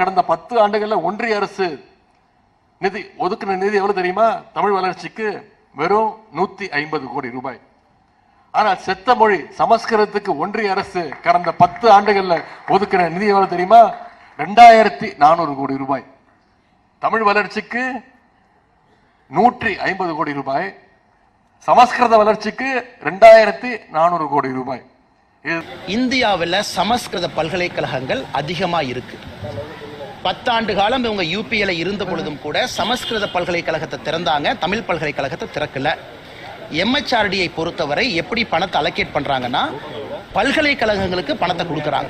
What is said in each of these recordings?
கடந்த பத்து ஆண்டுகளில் ஒன்றிய அரசு நிதி ஒதுக்கின நிதி எவ்வளவு தெரியுமா? தமிழ் வளர்ச்சிக்கு வெறும் நூத்தி ஐம்பது கோடி ரூபாய். ஆனா செத்த மொழி சமஸ்கிருதத்துக்கு ஒன்றிய அரசு கடந்த பத்து ஆண்டுகளில் ஒதுக்கின நிதி எவ்வளவு தெரியுமா? ரெண்டாயிரத்தி நானூறு கோடி ரூபாய். தமிழ் வளர்ச்சிக்கு நூற்றி ஐம்பது கோடி ரூபாய். சமஸ்கிருத வளர்ச்சிக்கு ரெண்டாயிரத்தி நானூறு கோடி ரூபாய். இந்தியாவில் சமஸ்கிருத பல்கலைக்கழகங்கள் அதிகமா இருக்கு. பத்தாண்டு காலம் இவங்க யூபியில் இருந்த பொழுதும் கூட சமஸ்கிருத பல்கலைக்கழகத்தை திறந்தாங்க. தமிழ் பல்கலைக்கழகத்தை திறக்கல. எம்ஹெச்ஆர்டியை பொறுத்தவரை எப்படி பணத்தை அலோகேட் பண்ணுறாங்கன்னா பல்கலைக்கழகங்களுக்கு பணத்தை கொடுக்குறாங்க.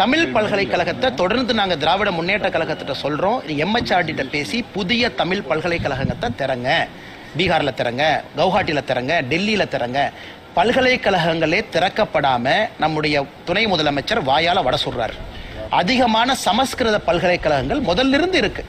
தமிழ் பல்கலைக்கழகத்தை தொடர்ந்து நாங்கள் திராவிட முன்னேற்ற கழகத்திட்ட சொல்கிறோம் எம்ஹெச்ஆர்டிட்ட பேசி புதிய தமிழ் பல்கலைக்கழகத்தை திறங்க. பீகாரில் திறங்க கவுஹாட்டியில் திறங்க டெல்லியில் திறங்க. பல்கலைக்கழகங்களே திறக்கப்படாமல் நம்முடைய துணை முதலமைச்சர் வாயால வட சொல்கிறார் அதிகமான சமஸ்கிருத பல்கலைக்கழகங்கள் முதல்ல இருந்து இருக்கு.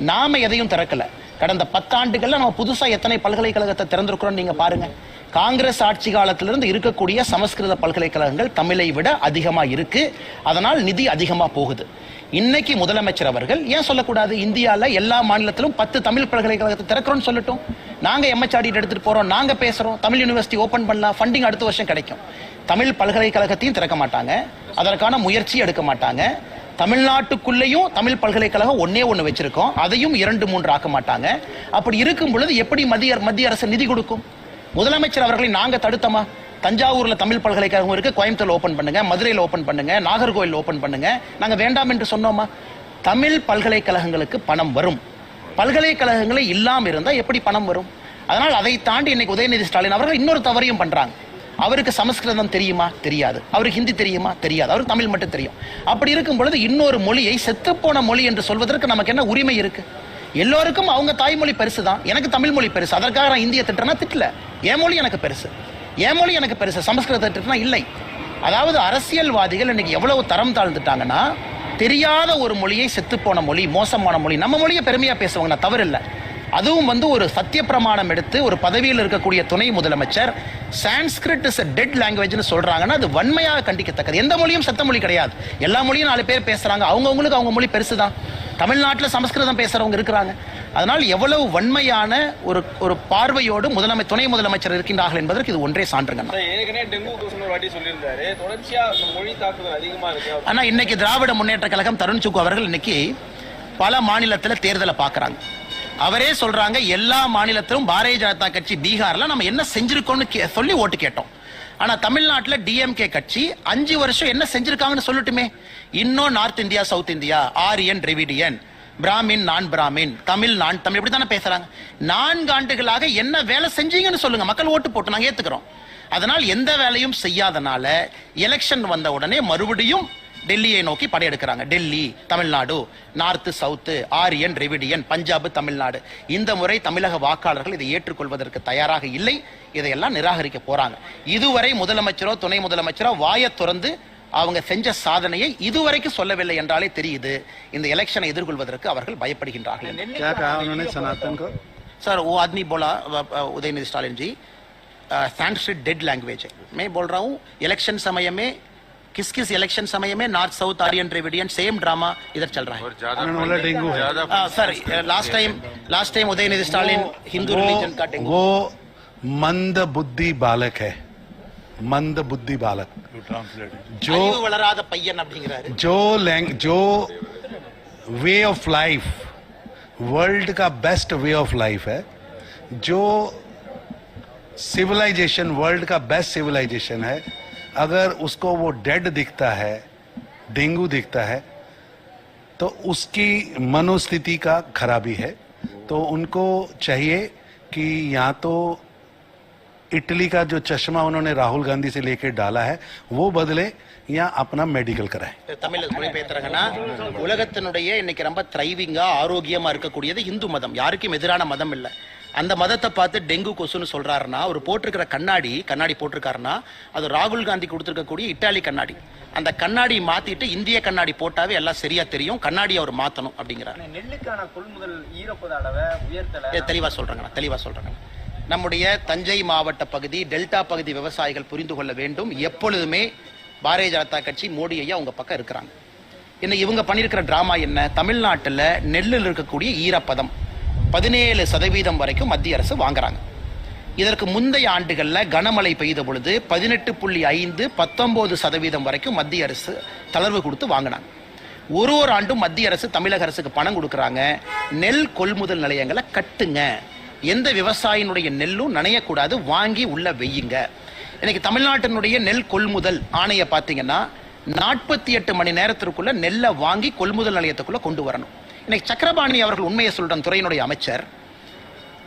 நாம எதையும் திறக்கல. கடந்த பத்தாண்டுகள்ல நம்ம புதுசா எத்தனை பல்கலைக்கழகத்தை திறந்திருக்கிறோம் நீங்க பாருங்க. காங்கிரஸ் ஆட்சி காலத்திலிருந்து இருக்கக்கூடிய சமஸ்கிருத பல்கலைக்கழகங்கள் தமிழை விட அதிகமா இருக்கு. அதனால் நிதி அதிகமா போகுது. இன்னைக்கு முதலமைச்சர் அவர்கள் ஏன் சொல்லக்கூடாது? இந்தியாவில் எல்லா மாநிலத்திலும் பத்து தமிழ் பல்கலைக்கழகத்தை திறக்கிறோம்னு சொல்லட்டும். நாங்கள் எம்எச்ஆர்டி எடுத்துட்டு போகிறோம் நாங்கள் பேசுகிறோம் தமிழ் யூனிவர்சிட்டி ஓப்பன் பண்ணலாம் ஃபண்டிங் அடுத்த வருஷம் கிடைக்கும். தமிழ் பல்கலைக்கழகத்தையும் திறக்க மாட்டாங்க. அதற்கான முயற்சி எடுக்க மாட்டாங்க. தமிழ்நாட்டுக்குள்ளேயும் தமிழ் பல்கலைக்கழகம் ஒன்னே ஒன்று வச்சிருக்கோம். அதையும் இரண்டு மூன்று ஆக்க மாட்டாங்க. அப்படி இருக்கும் பொழுது எப்படி மத்திய மத்திய அரசு நிதி கொடுக்கும்? முதலமைச்சர் அவர்களை நாங்கள் தடுத்தமா? தஞ்சாவூர்ல தமிழ் பல்கலைக்கழகம் இருக்கு. கோயம்புத்தூர்ல ஓபன் பண்ணுங்க. மதுரையில் ஓபன் பண்ணுங்க. நாகர்கோவில் ஓபன் பண்ணுங்க. நாங்க வேண்டாம் என்று சொன்னோமா? தமிழ் பல்கலைக்கழகங்களுக்கு பணம் வரும். பல்கலைக்கழகங்களே இல்லாமல் இருந்தால் எப்படி பணம் வரும்? அதனால் அதை தாண்டி இன்னைக்கு உதயநிதி ஸ்டாலின் அவர்கள் இன்னொரு தவறையும் பண்றாங்க. அவருக்கு சமஸ்கிருதம் தெரியுமா? தெரியாது. அவருக்கு ஹிந்தி தெரியுமா? தெரியாது. அவருக்கு தமிழ் மட்டும் தெரியும். அப்படி இருக்கும் பொழுது இன்னொரு மொழியை செத்துப்போன மொழி என்று சொல்வதற்கு நமக்கு என்ன உரிமை இருக்கு? எல்லோருக்கும் அவங்க தாய்மொழி பெருசு தான் எனக்கு தமிழ் மொழி பெருசு. அதற்காக நான் இந்திய திட்டனா திட்டல. என் மொழி எனக்கு பெருசு. என் மொழி எனக்கு பெருசு சமஸ்கிருத இல்லை. அதாவது அரசியல்வாதிகள் இன்னைக்கு எவ்வளவு தரம் தாழ்ந்துட்டாங்கன்னா தெரியாத ஒரு மொழியை செத்துப்போன மொழி மோசமான மொழி நம்ம மொழியை பெருமையாக பேசுவாங்க நான் தவறு இல்லை அதுவும் வந்து ஒரு சத்திய பிரமாணம் எடுத்து ஒரு பதவியில் இருக்கக்கூடிய துணை முதலமைச்சர் சான்ஸ்கிரிட் இஸ் டெட் லாங்குவேஜ்னு சொல்றாங்கன்னா அது வன்மையாக கண்டிக்கத்தக்கது. எந்த மொழியும் சத்த மொழி கிடையாது. எல்லா மொழியும் நாலு பேர் பேசுறாங்க. அவங்கவுங்களுக்கு அவங்க மொழி பெருசு தான் தமிழ்நாட்டில் சமஸ்கிருதம் பேசுறவங்க இருக்கிறாங்க. அதனால் எவ்வளவு வன்மையான ஒரு ஒரு பார்வையோடு முதலமை துணை முதலமைச்சர் இருக்கின்றார்கள் என்பதற்கு இது ஒன்றே சான்றுங்க சார், ஏற்கனவே டெங்கு கொசுன்னு ஒரு வாட்டி சொல்லியிருந்தாரு. தொடர்ச்சியா இந்த மொழி தாக்குதல் அதிகமா இருக்கு ஆனா இன்னைக்கு திராவிட முன்னேற்ற கழகம் தருண் சுக்கு அவர்கள் இன்னைக்கு பல மாநிலத்துல தேர்தலை பார்க்கறாங்க. அவரே சொல்றாங்க எல்லா மாநிலத்திலும் பாரதிய ஜனதா கட்சி பீகார்ல நம்ம என்ன செஞ்சிருக்கோம்னு சொல்லி ஓட்டு கேட்டோம். ஆனா தமிழ்நாட்டுல டிஎம்கே கட்சி அஞ்சு வருஷம் என்ன செஞ்சிருக்காங்கன்னு சொல்லட்டுமே. இன்னும் north India south India Aryan Dravidian Brahmin நான் பிராமின். தமிழ் நான் தமிழ். இப்படி தானே பேசுறாங்க. நான்கு ஆண்டுகளாக என்ன வேலை செஞ்சீங்கன்னு சொல்லுங்க. மக்கள் ஓட்டு போட்டு நாங்க ஏத்துக்கிறோம். அதனால் எந்த வேலையும் செய்யாதனால எலெக்ஷன் வந்த உடனே மறுபடியும் டெல்லியை நோக்கி படையெடுக்கிறாங்க. Delhi Tamil Nadu north south Aryan Dravidian Punjab Tamil Nadu. இந்த முறை தமிழக வாக்காளர்கள் இதை ஏற்றுக்கொள்வதற்கு தயாராக இல்லை. இதையெல்லாம் நிராகரிக்க போறாங்க. இதுவரை முதலமைச்சரோ துணை முதலமைச்சரோ வாயை திறந்து அவங்க செஞ்ச சாதனையை இதுவரைக்கும் சொல்லவில்லை என்றாலே தெரியுது இந்த எலெக்ஷனை எதிர்கொள்வதற்கு அவர்கள் பயப்படுகின்றார்கள் என்று. क्या कहा उन्होंने सनातन को सर वो आदमी बोला अ, अ, उदयनिधि स्टालिन जी संस्कृत डेड लैंग्वेज है मैं बोल रहा हूँ इलेक्शन समय में किस किस इलेक्शन समय में north south Aryan Dravidian same drama इधर चल रहा है उन्होंने बोला डेंगू है आ, sir last time last time Udhayanidhi Stalin Hindu religion का वो, डेंगू वो मंद बुद्धि बालक है मंद बुद्धि बालक जो அறிவு வளராத பையன் அப்படிங்கிறாரு जो लैंग जो वे ऑफ लाइफ वर्ल्ड का बेस्ट वे ऑफ लाइफ है जो सिविलाइजेशन वर्ल्ड का बेस्ट सिविलाइजेशन है अगर उसको वो डेड दिखता है डेंगू दिखता है तो उसकी मनोस्थिति का खराबी है तो उनको चाहिए कि या तो इटली का जो चश्मा उन्होंने राहुल गांधी से लेकर डाला है वो बदले या अपना मेडिकल कराएं தமிழ் மொழிபெயர்த்துறாங்கன்னா உலகத்தினுடைய இன்னைக்கு ரொம்ப த்ரைவிங்கா ஆரோக்கியமா இருக்கக்கூடியது இந்து மதம் யாருக்கும் எதிரான மதம் இல்ல அந்த மதத்தை பார்த்து டெங்கு கொசுன்னு சொல்றாருன்னா அவர் போட்டிருக்கிற கண்ணாடி கண்ணாடி போட்டிருக்காருன்னா அது ராகுல் காந்தி கொடுத்திருக்கக்கூடிய இட்டாலி கண்ணாடி அந்த கண்ணாடி மாத்திட்டு இந்திய கண்ணாடி போட்டாவே எல்லாம் சரியா தெரியும் கண்ணாடி அவர் மாத்தணும் அப்படிங்கிறார் நெல்லுக்கான கொள்முதல் ஈரப்பத அளவை உயர்த்தல ஏ, தெளிவா சொல்றேங்க தெளிவா சொல்றேங்க நம்முடைய தஞ்சை மாவட்ட பகுதி டெல்டா பகுதி விவசாயிகள் புரிந்து கொள்ள வேண்டும். எப்பொழுதுமே பாரதிய ஜனதா கட்சி மோடி ஐயா உங்க பக்கம் இருக்கிறாங்க. இன்னைக்கு இவங்க பண்ணியிருக்கிற டிராமா என்ன? தமிழ்நாட்டில் நெல்லில் இருக்கக்கூடிய ஈரப்பதம் பதினேழு சதவீதம் வரைக்கும் மத்திய அரசு வாங்குறாங்க. இதற்கு முந்தைய ஆண்டுகளில் கனமழை பெய்த பொழுது பதினெட்டு புள்ளி ஐந்து பத்தொம்போது சதவீதம் வரைக்கும் மத்திய அரசு தளர்வு கொடுத்து வாங்கினாங்க. ஒரு ஒரு ஆண்டும் மத்திய அரசு தமிழக அரசுக்கு பணம் கொடுக்குறாங்க. நெல் கொள்முதல் நிலையங்களை கட்டுங்க. எந்த விவசாயினுடைய நெல்லும் நனையக்கூடாது வாங்கி உள்ள வெய்யுங்க. இன்னைக்கு தமிழ்நாட்டினுடைய நெல் கொள்முதல் ஆணையை பார்த்தீங்கன்னா நாற்பத்தி எட்டு மணி நேரத்திற்குள்ள நெல்லை வாங்கி கொள்முதல் நிலையத்துக்குள்ள கொண்டு வரணும். இன்னைக்கு சக்கரபாணி அவர்கள் உண்மையை சொல்ற துறையினுடைய அமைச்சர்.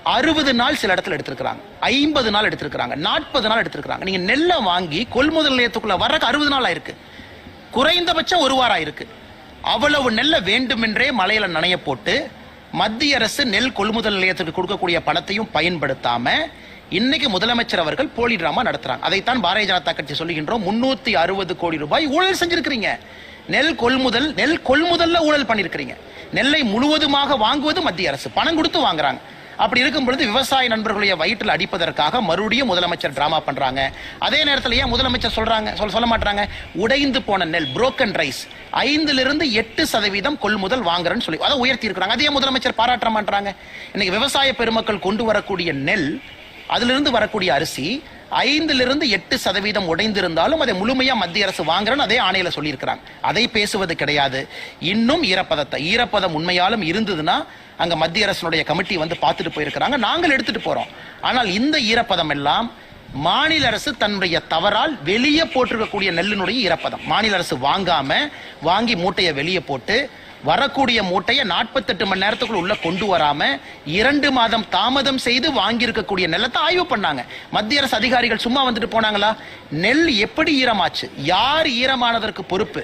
அறுபது நாள் சில இடத்துல எடுத்திருக்கிறாங்க. ஐம்பது நாள் எடுத்திருக்கிறாங்க. நாற்பது நாள் எடுத்திருக்கிறாங்க. நீங்க நெல்லை வாங்கி கொள்முதல் நிலையத்துக்குள்ள வர்றதுக்கு அறுபது நாள் ஆயிருக்கு. குறைந்தபட்சம் ஒரு வாரம் ஆயிருக்கு. அவ்வளவு நெல்லை வேண்டுமென்றே மலையில நனைய போட்டு மத்திய அரசு நெல் கொள்முதல் நிலையத்துக்கு கொடுக்கக்கூடிய பணத்தையும் பயன்படுத்தாம இன்னைக்கு முதலமைச்சர் அவர்கள் போலி டிராமா நடத்துறாங்க. அதைத்தான் பாரதிய ஜனதா கட்சி சொல்லுகின்றோம். முன்னூத்தி அறுபது கோடி ரூபாய் ஊழல் செஞ்சிருக்கிறீங்க. நெல் கொள்முதல் நெல் கொள்முதல்ல ஊழல் பண்ணிருக்கிறீங்க. நெல்லை முழுவதுமாக வாங்குவது மத்திய அரசு. பணம் கொடுத்து வாங்குறாங்க. அப்படி இருக்கும் பொழுது விவசாய நண்பர்களுடைய வயிற்றில் அடிப்பதற்காக மறுபடியும் முதலமைச்சர் டிராமா பண்றாங்க. அதே நேரத்தில் ஏன் முதலமைச்சர் சொல்றாங்க? சொல்ல சொல்ல மாட்டாங்க உடைந்து போன நெல் புரோக்கன் ரைஸ் ஐந்திலிருந்து எட்டு சதவீதம் கொள்முதல் வாங்குறேன்னு சொல்லி அதை உயர்த்தி இருக்கிறாங்க அதே முதலமைச்சர் பாராட்ட மாட்டாங்க இன்னைக்கு விவசாய பெருமக்கள் கொண்டு வரக்கூடிய நெல் அதிலிருந்து வரக்கூடிய அரிசி ஐந்திலிருந்து எட்டு சதவீதம் உடைந்திருந்தாலும் அதை முழுமையா மத்திய அரசு வாங்குறேன்னு அதே ஆணையில சொல்லியிருக்கிறாங்க. அதை பேசுவது கிடையாது. இன்னும் ஈரப்பதத்தை ஈரப்பதம் உண்மையாலும் இருந்ததுன்னா அங்க மத்திய அரசனுடைய கமிட்டி வந்து பார்த்துட்டு போயிருக்கிறாங்க. நாங்கள் எடுத்துட்டு போறோம். ஆனால் இந்த ஈரப்பதம் எல்லாம் மாநில அரசு தன்னுடைய தவறால் வெளியே போட்டிருக்கக்கூடிய நெல்லினுடைய ஈரப்பதம். மாநில அரசு வாங்காம வாங்கி மூட்டையை வெளியே போட்டு வரக்கூடிய மூட்டையை நாற்பத்தெட்டு மணி நேரத்துக்குள்ள உள்ள கொண்டு வராம இரண்டு மாதம் தாமதம் செய்து வாங்கியிருக்கக்கூடிய நிலத்தை ஆய்வு பண்ணாங்க. மத்திய அரசு அதிகாரிகள் சும்மா வந்துட்டு போனாங்களா? நெல் எப்படி ஈரமாச்சு? யார் ஈரமானதற்கு பொறுப்பு?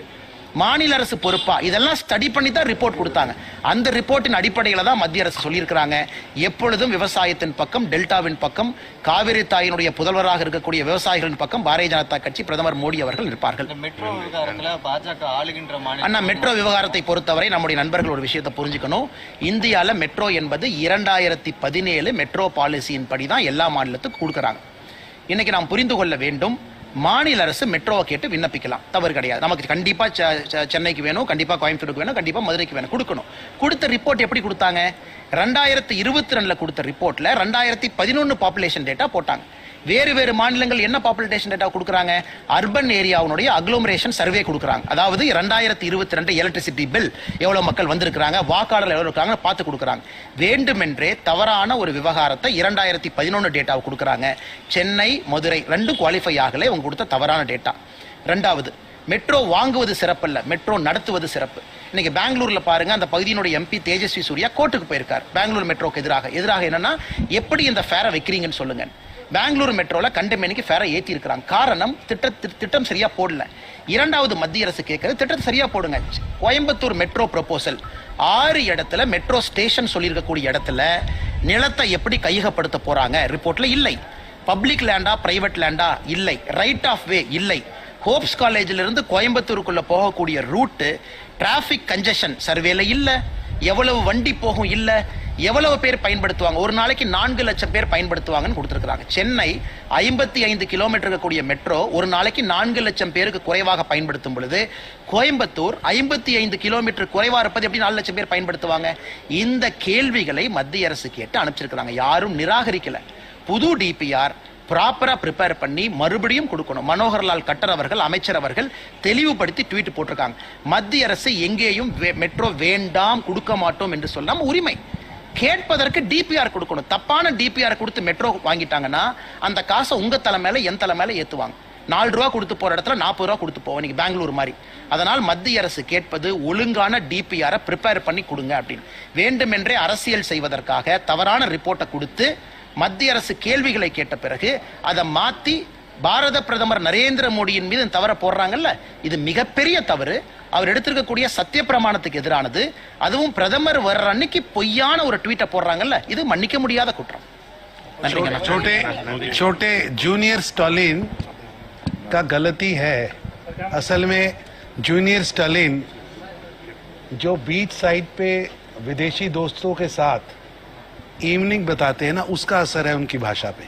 மாநில அரசு பொறுப்பா? இதெல்லாம் ஸ்டடி பண்ணி தான் ரிப்போர்ட் கொடுத்தாங்க. அந்த ரிப்போர்ட்டின் அடிப்படையில் தான் மத்திய அரசு சொல்லியிருக்கிறாங்க. எப்பொழுதும் விவசாயத்தின் பக்கம் டெல்டாவின் பக்கம் காவிரி தாயினுடைய புதல்வராக இருக்கக்கூடிய விவசாயிகளின் பக்கம் பாரதிய ஜனதா கட்சி பிரதமர் மோடி அவர்கள் இருப்பார்கள். அண்ணா மெட்ரோ விவகாரத்தை பொறுத்தவரை நம்முடைய நண்பர்கள் ஒரு விஷயத்தை புரிஞ்சுக்கணும். இந்தியால மெட்ரோ என்பது இரண்டாயிரத்தி பதினேழு மெட்ரோ பாலிசியின் படி தான் எல்லா மாநிலத்துக்கும் கொடுக்குறாங்க. இன்னைக்கு நாம் புரிந்து கொள்ள வேண்டும் மாநில அரசு மெட்ரோவை கேட்டு விண்ணப்பிக்கலாம். தவறு கிடையாது. நமக்கு கண்டிப்பாக சென்னைக்கு வேணும் கண்டிப்பா கோயம்புத்தூருக்கு வேணும் கண்டிப்பாக மதுரைக்கு வேணும். கொடுக்கணும். கொடுத்த ரிப்போர்ட் எப்படி கொடுத்தாங்க? ரெண்டாயிரத்தி இருபத்தி ரெண்டுல கொடுத்த ரிப்போர்ட்ல ரெண்டாயிரத்தி பதினொன்னு பாப்புலேஷன் டேட்டா போட்டாங்க. வேறு வேறு மாநிலங்கள் என்ன பாப்புலேஷன் டேட்டா கொடுக்குறாங்க? அர்பன் ஏரியாவுடைய அக்ளோமரேஷன் சர்வே கொடுக்குறாங்க. அதாவது ரெண்டாயிரத்தி இருபத்தி ரெண்டு எலக்ட்ரிசிட்டி பில் எவ்வளோ மக்கள் வந்திருக்கிறாங்க? வாக்காளர் எவ்வளோ இருக்காங்க பார்த்து கொடுக்குறாங்க. வேண்டுமென்றே தவறான ஒரு விவகாரத்தை இரண்டாயிரத்தி பதினொன்று டேட்டாவை கொடுக்குறாங்க. சென்னை மதுரை ரெண்டும் குவாலிஃபை ஆகலை. அவங்க கொடுத்த தவறான டேட்டா ரெண்டாவது மெட்ரோ வாங்குவது சிறப்பல்ல. மெட்ரோ நடத்துவது சிறப்பு. இன்னைக்கு பெங்களூர்ல பாருங்க அந்த பகுதியினுடைய எம்பி தேஜஸ்வி சூர்யா கோர்ட்டுக்கு போயிருக்கார். பெங்களூர் மெட்ரோக்கு எதிராக. எதிராக என்னன்னா எப்படி இந்த ஃபேரை வைக்கிறீங்கன்னு சொல்லுங்க. பெங்களூர் மெட்ரோவில் கண்டமேனிக்கு ஃபேரை ஏத்தி இருக்கிறாங்க காரணம் திட்ட திட்டம் சரியாக போடல. இரண்டாவது மத்திய அரசு கேட்குறது திட்டத்தை சரியாக போடுங்க. Coimbatore metro proposal. ஆறு இடத்துல மெட்ரோ ஸ்டேஷன் சொல்லியிருக்கக்கூடிய இடத்துல நிலத்தை எப்படி கையகப்படுத்த போகிறாங்க ரிப்போர்ட்டில் இல்லை. பப்ளிக் லேண்டா பிரைவேட் லேண்டா இல்லை. ரைட் ஆஃப் வே இல்லை. ஹோப்ஸ் காலேஜில் இருந்து போகக்கூடிய ரூட்டு டிராஃபிக் கன்ஜெஷன் சர்வேல இல்லை. எவ்வளவு வண்டி போகும் இல்லை. எவ்வளவு பேர் பயன்படுத்துவாங்க? ஒரு நாளைக்கு நான்கு லட்சம் பேர் பயன்படுத்துவாங்கன்னு கொடுத்துருக்குறாங்க. சென்னை ஐம்பத்தி ஐந்து கிலோமீட்டர் இருக்கக்கூடிய மெட்ரோ ஒரு நாளைக்கு நான்கு லட்சம் பேருக்கு குறைவாக பயன்படுத்தும் பொழுது கோயம்புத்தூர் ஐம்பத்தி ஐந்து கிலோமீட்டர் குறைவாக இருப்பது எப்படி நாலு லட்சம் பேர் பயன்படுத்துவாங்க? இந்த கேள்விகளை மத்திய அரசு கேட்டு அனுப்பிச்சிருக்கிறாங்க. யாரும் நிராகரிக்கல. புது டிபிஆர் ப்ராப்பராக ப்ரிப்பேர் பண்ணி மறுபடியும் கொடுக்கணும். மனோகர்லால் கட்டர் அவர்கள் அமைச்சர் அவர்கள் தெளிவுபடுத்தி ட்வீட் போட்டிருக்காங்க. மத்திய அரசு எங்கேயும் வே- மெட்ரோ வேண்டாம் கொடுக்க மாட்டோம் என்று சொல்லாமல் உரிமை. கேட்பதற்கு டிபிஆர் கொடுக்கணும். தப்பான டிபிஆர் கொடுத்து மெட்ரோ வாங்கிட்டாங்கன்னா அந்த காசை உங்க தலை மேல என் தலை மேல ஏத்துவாங்க. நாலு ரூபா கொடுத்து போற இடத்துல நாற்பது ரூபா கொடுத்து போவோம். இன்னைக்கு பெங்களூர் மாதிரி. அதனால் மத்திய அரசு கேட்பது ஒழுங்கான டிபிஆரை ப்ரிப்பேர் பண்ணி கொடுங்க அப்படின்னு. வேண்டுமென்றே அரசியல் செய்வதற்காக தவறான ரிப்போர்ட்டை கொடுத்து மத்திய அரசு கேள்விகளை கேட்ட பிறகு அதை மாத்தி பாரத பிரதமர் நரேந்திர மோடியின் மீது தவற போடுறாங்கல்ல? இது மிகப்பெரிய தவறு. அவர் எடுத்திருக்கக்கூடிய சத்திய பிரமாணத்துக்கு எதிரானது அதுவும் பிரதமர் வர்ற அன்னைக்கு பொய்யான ஒரு ட்வீட்டை போடுறாங்கல்ல இது மன்னிக்க முடியாத குற்றம் நன்றிங்க छोटे छोटे जूनियर स्टालिन का गलती है असल में जूनियर स्टालिन जो बीच साइड पे विदेशी दोस्तों के साथ इवनिंग बताते हैं ना उसका असर है उनकी भाषा पे